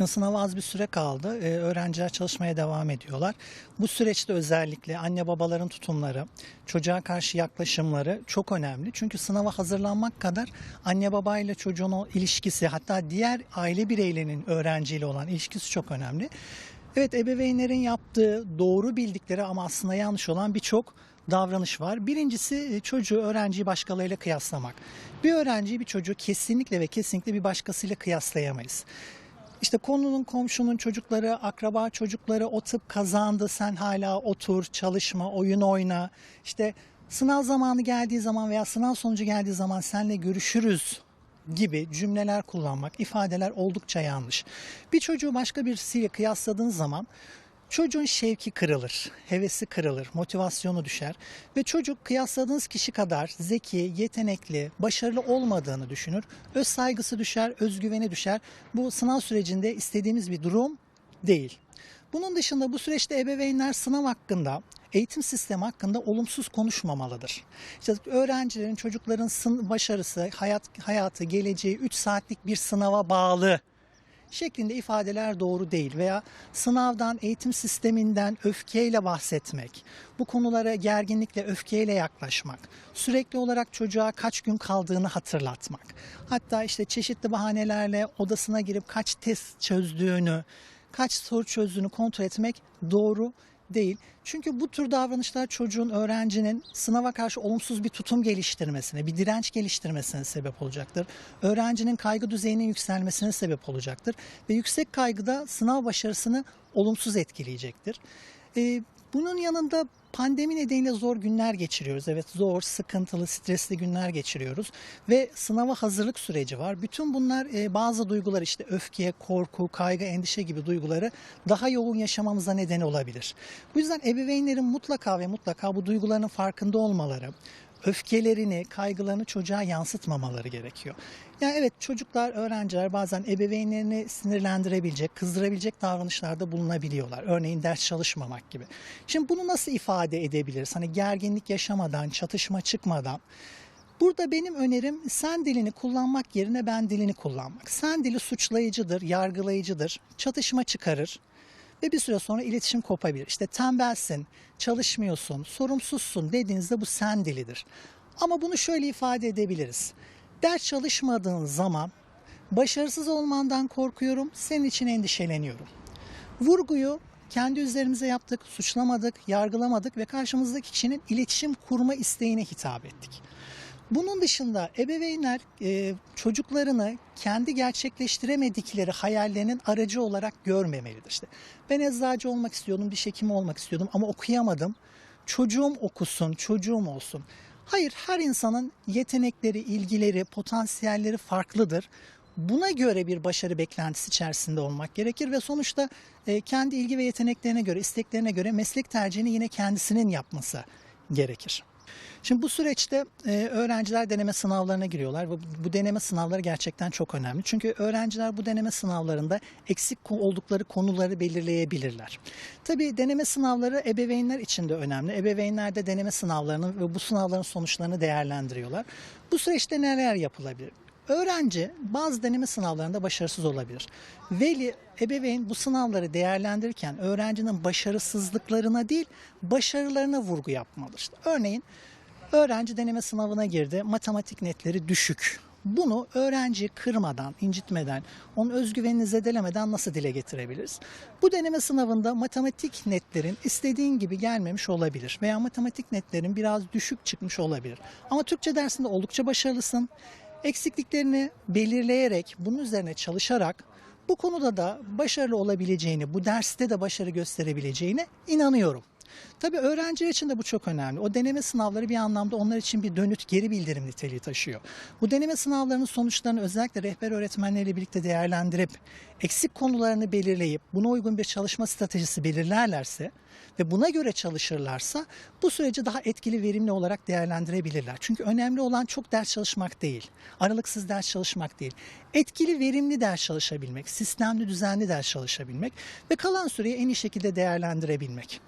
Şimdi sınava az bir süre kaldı. Ee, öğrenciler çalışmaya devam ediyorlar. Bu süreçte özellikle anne babaların tutumları, çocuğa karşı yaklaşımları çok önemli. Çünkü sınava hazırlanmak kadar anne babayla çocuğun o ilişkisi hatta diğer aile bireylerinin öğrenciyle olan ilişkisi çok önemli. Evet ebeveynlerin yaptığı doğru bildikleri ama aslında yanlış olan birçok davranış var. Birincisi e, çocuğu, öğrenciyi başkalarıyla kıyaslamak. Bir öğrenciyi bir çocuğu kesinlikle ve kesinlikle bir başkasıyla kıyaslayamayız. İşte konunun komşunun çocukları, akraba çocukları o tıp kazandı sen hala otur, çalışma, oyun oyna. İşte sınav zamanı geldiği zaman veya sınav sonucu geldiği zaman seninle görüşürüz gibi cümleler kullanmak, ifadeler oldukça yanlış. Bir çocuğu başka birisiyle kıyasladığın zaman çocuğun şevki kırılır, hevesi kırılır, motivasyonu düşer ve çocuk kıyasladığınız kişi kadar zeki, yetenekli, başarılı olmadığını düşünür. Öz saygısı düşer, özgüveni düşer. Bu sınav sürecinde istediğimiz bir durum değil. Bunun dışında bu süreçte ebeveynler sınav hakkında, eğitim sistemi hakkında olumsuz konuşmamalıdır. İşte öğrencilerin, çocukların başarısı, hayat hayatı, geleceği 3 saatlik bir sınava bağlı şeklinde ifadeler doğru değil veya sınavdan, eğitim sisteminden öfkeyle bahsetmek, bu konulara gerginlikle, öfkeyle yaklaşmak, sürekli olarak çocuğa kaç gün kaldığını hatırlatmak, hatta işte çeşitli bahanelerle odasına girip kaç test çözdüğünü, kaç soru çözdüğünü kontrol etmek doğru değil. Çünkü bu tür davranışlar çocuğun, öğrencinin sınava karşı olumsuz bir tutum geliştirmesine, bir direnç geliştirmesine sebep olacaktır. Öğrencinin kaygı düzeyinin yükselmesine sebep olacaktır. Ve yüksek kaygıda sınav başarısını olumsuz etkileyecektir. Ee, bunun yanında pandemi nedeniyle zor günler geçiriyoruz. Evet zor, sıkıntılı, stresli günler geçiriyoruz. Ve sınava hazırlık süreci var. Bütün bunlar e, bazı duygular işte öfke, korku, kaygı, endişe gibi duyguları daha yoğun yaşamamıza neden olabilir. Bu yüzden ebeveynlerin mutlaka ve mutlaka bu duyguların farkında olmaları, öfkelerini, kaygılarını çocuğa yansıtmamaları gerekiyor. Yani evet çocuklar, öğrenciler bazen ebeveynlerini sinirlendirebilecek, kızdırabilecek davranışlarda bulunabiliyorlar. Örneğin ders çalışmamak gibi. Şimdi bunu nasıl ifade edebiliriz? Hani gerginlik yaşamadan, çatışma çıkmadan. Burada benim önerim sen dilini kullanmak yerine ben dilini kullanmak. Sen dili suçlayıcıdır, yargılayıcıdır, çatışma çıkarır ve bir süre sonra iletişim kopabilir. İşte tembelsin, çalışmıyorsun, sorumsuzsun dediğinizde bu sen dilidir. Ama bunu şöyle ifade edebiliriz. Ders çalışmadığın zaman başarısız olmandan korkuyorum, senin için endişeleniyorum. Vurguyu kendi üzerimize yaptık, suçlamadık, yargılamadık ve karşımızdaki kişinin iletişim kurma isteğine hitap ettik. Bunun dışında ebeveynler e, çocuklarını kendi gerçekleştiremedikleri hayallerinin aracı olarak görmemelidir. İşte ben eczacı olmak istiyordum, diş hekimi olmak istiyordum ama okuyamadım. Çocuğum okusun, çocuğum olsun. Hayır, her insanın yetenekleri, ilgileri, potansiyelleri farklıdır. Buna göre bir başarı beklentisi içerisinde olmak gerekir ve sonuçta e, kendi ilgi ve yeteneklerine göre, isteklerine göre meslek tercihini yine kendisinin yapması gerekir. Şimdi bu süreçte e, öğrenciler deneme sınavlarına giriyorlar ve bu deneme sınavları gerçekten çok önemli. Çünkü öğrenciler bu deneme sınavlarında eksik oldukları konuları belirleyebilirler. Tabii deneme sınavları ebeveynler için de önemli. Ebeveynler de deneme sınavlarını ve bu sınavların sonuçlarını değerlendiriyorlar. Bu süreçte neler yapılabilir? Öğrenci bazı deneme sınavlarında başarısız olabilir. Veli, ebeveyn bu sınavları değerlendirirken öğrencinin başarısızlıklarına değil başarılarına vurgu yapmalıdır. İşte örneğin öğrenci deneme sınavına girdi, matematik netleri düşük. Bunu öğrenciyi kırmadan, incitmeden, onun özgüvenini zedelemeden nasıl dile getirebiliriz? Bu deneme sınavında matematik netlerin istediğin gibi gelmemiş olabilir veya matematik netlerin biraz düşük çıkmış olabilir. Ama Türkçe dersinde oldukça başarılısın. Eksikliklerini belirleyerek, bunun üzerine çalışarak bu konuda da başarılı olabileceğini, bu derste de başarı gösterebileceğine inanıyorum. Tabii öğrenciler için de bu çok önemli. O deneme sınavları bir anlamda onlar için bir dönüt geri bildirim niteliği taşıyor. Bu deneme sınavlarının sonuçlarını özellikle rehber öğretmenleriyle birlikte değerlendirip eksik konularını belirleyip buna uygun bir çalışma stratejisi belirlerlerse ve buna göre çalışırlarsa bu süreci daha etkili verimli olarak değerlendirebilirler. Çünkü önemli olan çok ders çalışmak değil, aralıksız ders çalışmak değil. Etkili verimli ders çalışabilmek, sistemli düzenli ders çalışabilmek ve kalan süreyi en iyi şekilde değerlendirebilmek.